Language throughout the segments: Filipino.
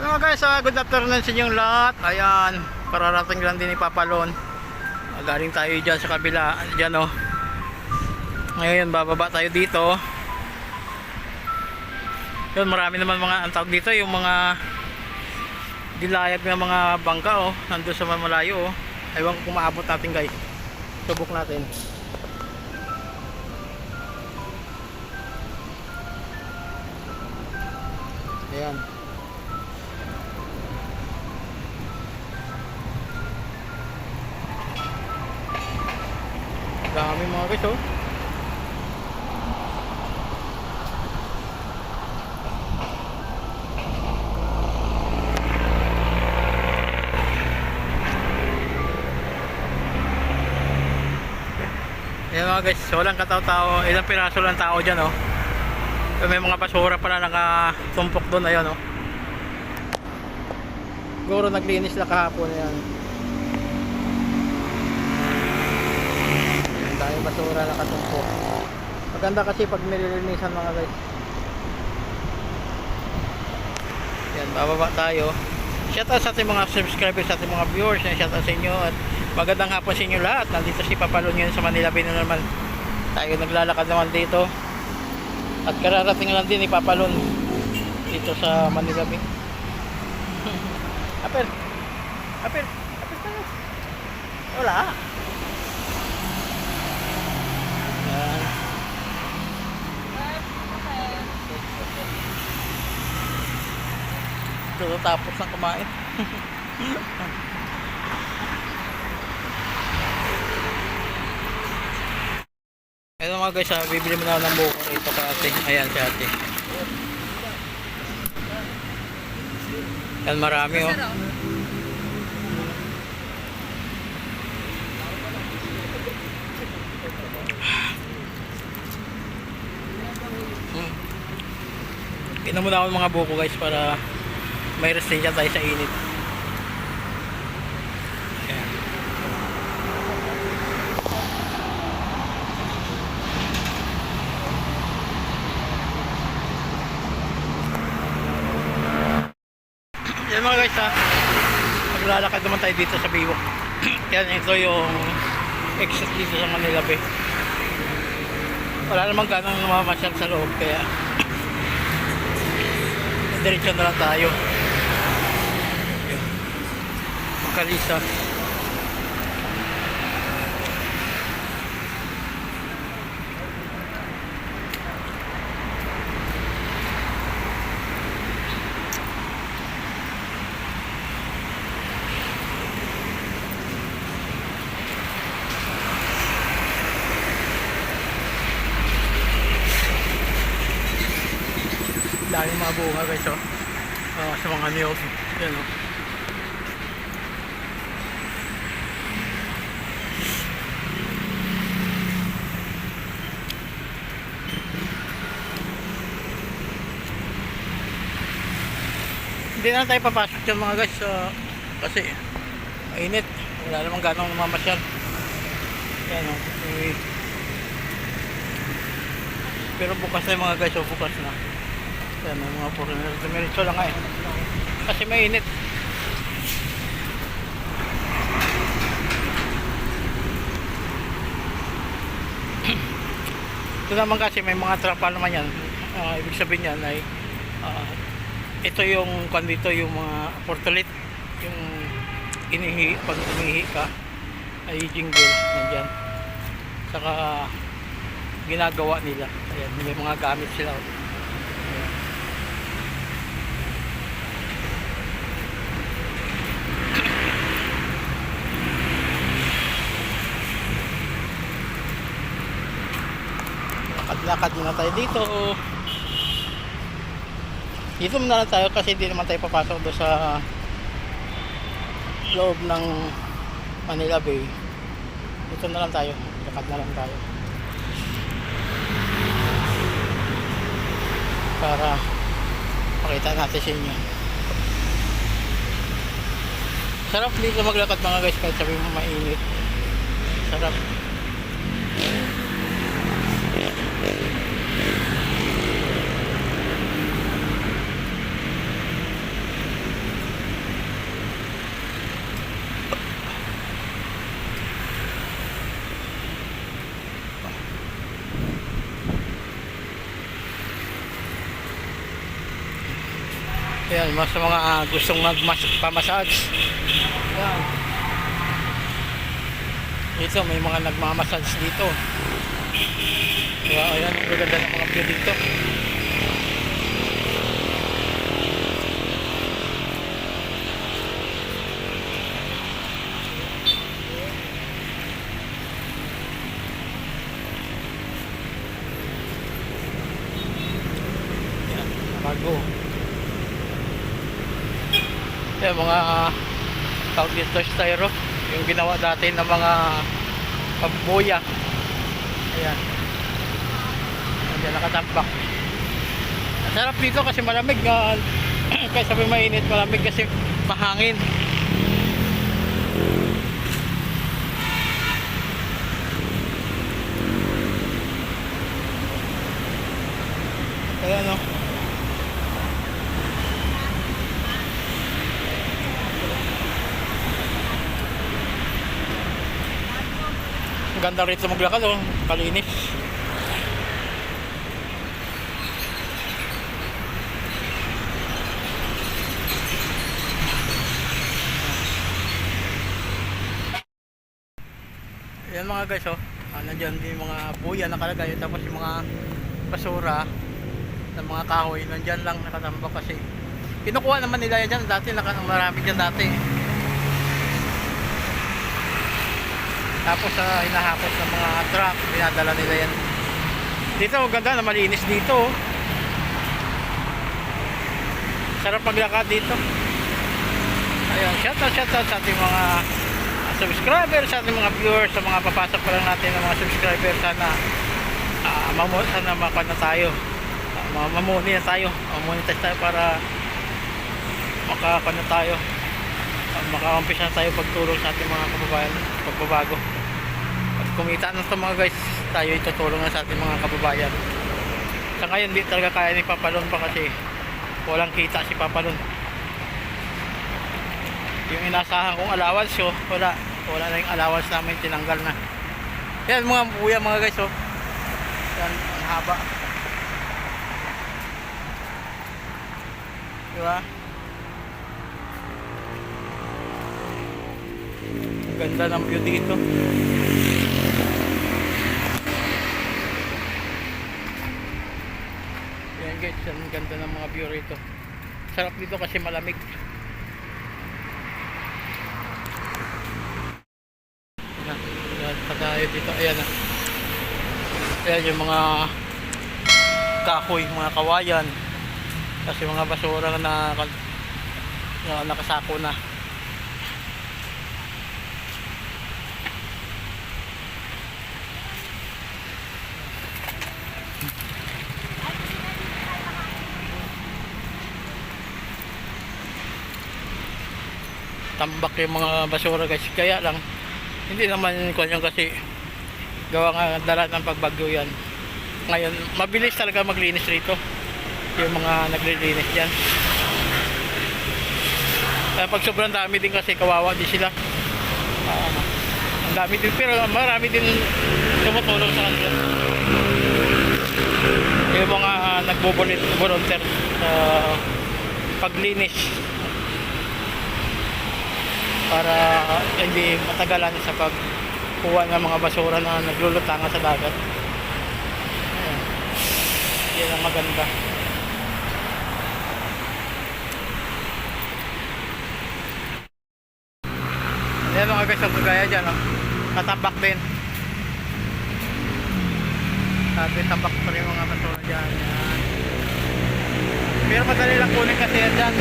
Hello guys, ah, good afternoon sa inyong lahat. Ayan, pararating lang din ni Papalon. Ah, galing tayo dyan sa kabila. Dyan oh. Ngayon, bababa tayo dito. Yun, marami naman mga, ang tawag dito, yung mga dilayag ng mga bangka oh. Nandun sa malayo oh. Ewan ko kung maabot natin guys. Subok natin. Ayan. Dami mga guys oh. Ayan mga guys, walang katao-tao, ilang piraso lang tao dyan oh. May mga basura pala nakatumpok doon, ayun oh. Siguro naglinis lang kahapon yan. Daming basura nakatumpok. Maganda kasi pag nililinisan mga guys. Yan, bababa tayo. Shoutout sa ating mga subscribers, sa ating mga viewers. Yan, shoutout sa inyo at magandang hapon sa inyo lahat. Nandito si Papalon ngayon sa Manila na naman. Tayo naglalakad naman dito. At kararating lang din ni Papalon dito sa Manila Bay. Apel. Apel. Apel tayo. Wala. Yan. Ito tapos ng kumain. Ito mga guys, ah, bibili mo na ako ng buko rito ka ate. Ayan si ate. Yan marami oh. Hmm. Inom muna ako ng mga buko guys para may resistensya tayo sa init. Ayan. Yan mga guys ha. Maglalakad naman tayo dito sa Biwok. Yan ito yung exit dito sa Manila Bay. Wala namang ganang namamasyal sa loob kaya diretso na lang tayo. Yan. Makalisa. Dami mga bunga guys oh. Ah, sa mga niyog. Yan oh. Hindi na tayo papasok dyan mga guys ah, kasi mainit. Wala namang ganong mamasyal. Yan oh. Eh, pero bukas na mga guys, oh, bukas na. Yan, may mga foreigner. Dumiretso lang nga eh. Kasi mainit. Ito naman kasi may mga trapa naman yan. Ah, ibig sabihin yan ay ah, ito yung dito yung mga portolit yung inihi pag umihi ka ay jingle nandyan. Saka ginagawa nila. Ayan may mga gamit sila lakad-lakad muna tayo dito dito muna lang tayo kasi hindi naman tayo papasok doon sa loob ng Manila Bay. Dito na lang tayo. Lakad na lang tayo. Para pakita natin sa inyo. Sarap dito maglakad mga guys kahit sabi mo mainit. Sarap Yan, mas sa mga ah, gustong magpamassage. Yan. Dito, may mga nagmamassage dito. Kaya, ayan, ang ganda ng mga view dito. Yan, bago. Yan, mga tawag dito styro. Yung ginawa dati ng mga pambuya. Ayan. Ayan, nakatambak. Ang sarap dito kasi malamig nga. Kaysa may mainit, malamig kasi mahangin. Ayan o. Ang ganda rito maglakad oh, kalinis. Yan mga guys oh. Ah, nandiyan yung mga buya nakalagay tapos yung mga basura ng mga kahoy nandiyan lang nakatambak kasi kinukuha naman nila yan dyan dati naka, marami dyan dati tapos sa hinahakot ng mga truck. Dinadala nila yan. Dito ganda na malinis dito oh. sarap maglakad dito. Ayun shout out shout out sa ating mga subscriber sa ating mga viewers sa mga papasok pa lang natin ng mga subscriber sana uh, mamu sana makuha na tayo. Uh, mamuni na tayo. Mamonetize tayo para makakuha na tayo. Uh, makaumpisa na tayo pagtulong sa ating mga kababayan pagbabago. At kumita na ito mga guys tayo itutulong na sa ating mga kababayan. Sa ngayon di talaga kaya ni Papalon pa kasi walang kita si Papalon yung inasahan kong allowance oh, wala. Wala na yung allowance namin tinanggal na. Yan mga buya mga guys oh. Yan ang haba. Diba ganda ng view dito yan guys ang ganda ng mga view rito sarap dito kasi malamig Ayan, ayan dito. Ayan na. Ayan yung mga kahoy, mga kawayan. Kasi mga basura na, na nakasako na. Tambak yung mga basura guys. Kaya lang, hindi naman ko yan kasi gawa nga dala ng pagbagyo yan. Ngayon mabilis talaga maglinis rito yung mga naglilinis dyan. Kaya pag sobrang dami din kasi kawawa din sila. Ah, ang dami din pero marami din tumutulong sa kanila. Yung mga nagbo-volunteer sa paglinis para hindi matagalan sa pagkuha ng mga basura na naglulutangan sa dagat. Ayan. Yan ang maganda. Ayan mga guys, ang kagaya dyan, oh. katambak din. Sabi, tambak pa rin mga basura dyan. Yan. Pero madali lang kunin kasi yan dyan.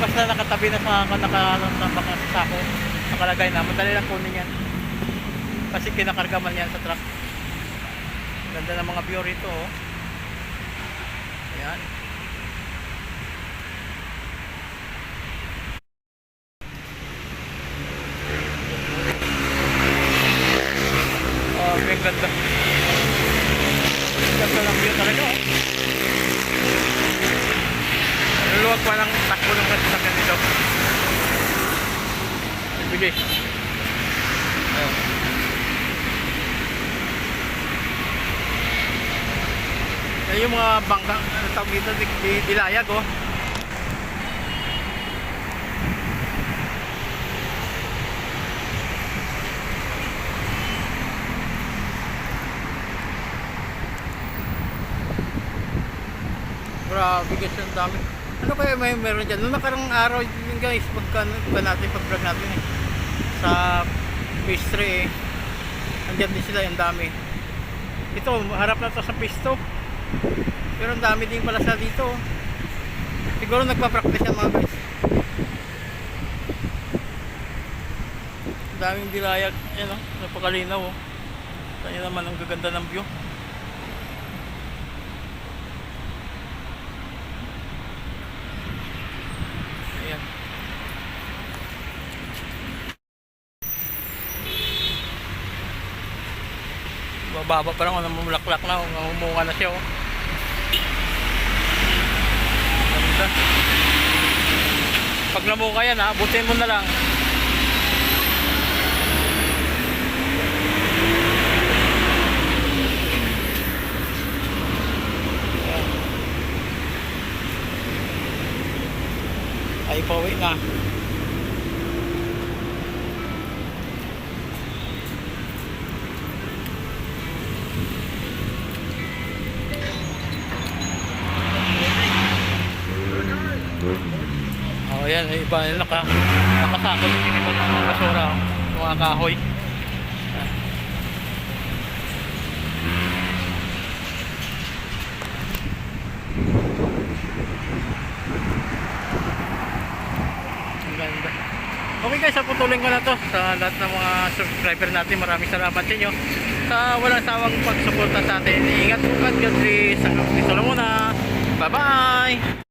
Basta nakatabi na sa nakatambak na sa sako, nakalagay na, madali lang kunin yan. Kasi kinakarga man yan sa truck. Ganda ng mga view rito, oh. Ayan. Sige. Ayan. Ayan yung mga bangka, ano tawag dito, di, di, dilayag oh. Grabe guys, ang dami. Ano kaya may meron dyan? Noong nakarang araw din guys, pagka, pag natin, pag-vlog natin eh. Sa phase 3 eh. Andyan din sila, ang dami. Ito, harap na to sa pisto. Pero ang dami din pala sa dito. Siguro nagpa-practice yan mga guys. Daming dilayag. Yan oh, napakalinaw oh. Kanya naman ang gaganda ng view. Ayan. Bababa pa lang, oh, namumulaklak na, oh, namumunga na siya. Oh. Pag namuka yan ha, butin mo na lang. Ay, pauwi na. Oh, yan, may iba naka, nakasakot yung iba ng mga basura, mga kahoy. Okay guys, putulin ko na to sa lahat ng mga subscriber natin. Maraming salamat sa inyo sa walang sawang pagsuporta sa atin. Ingat po God, God bless. Hanggang dito lang muna. Bye-bye!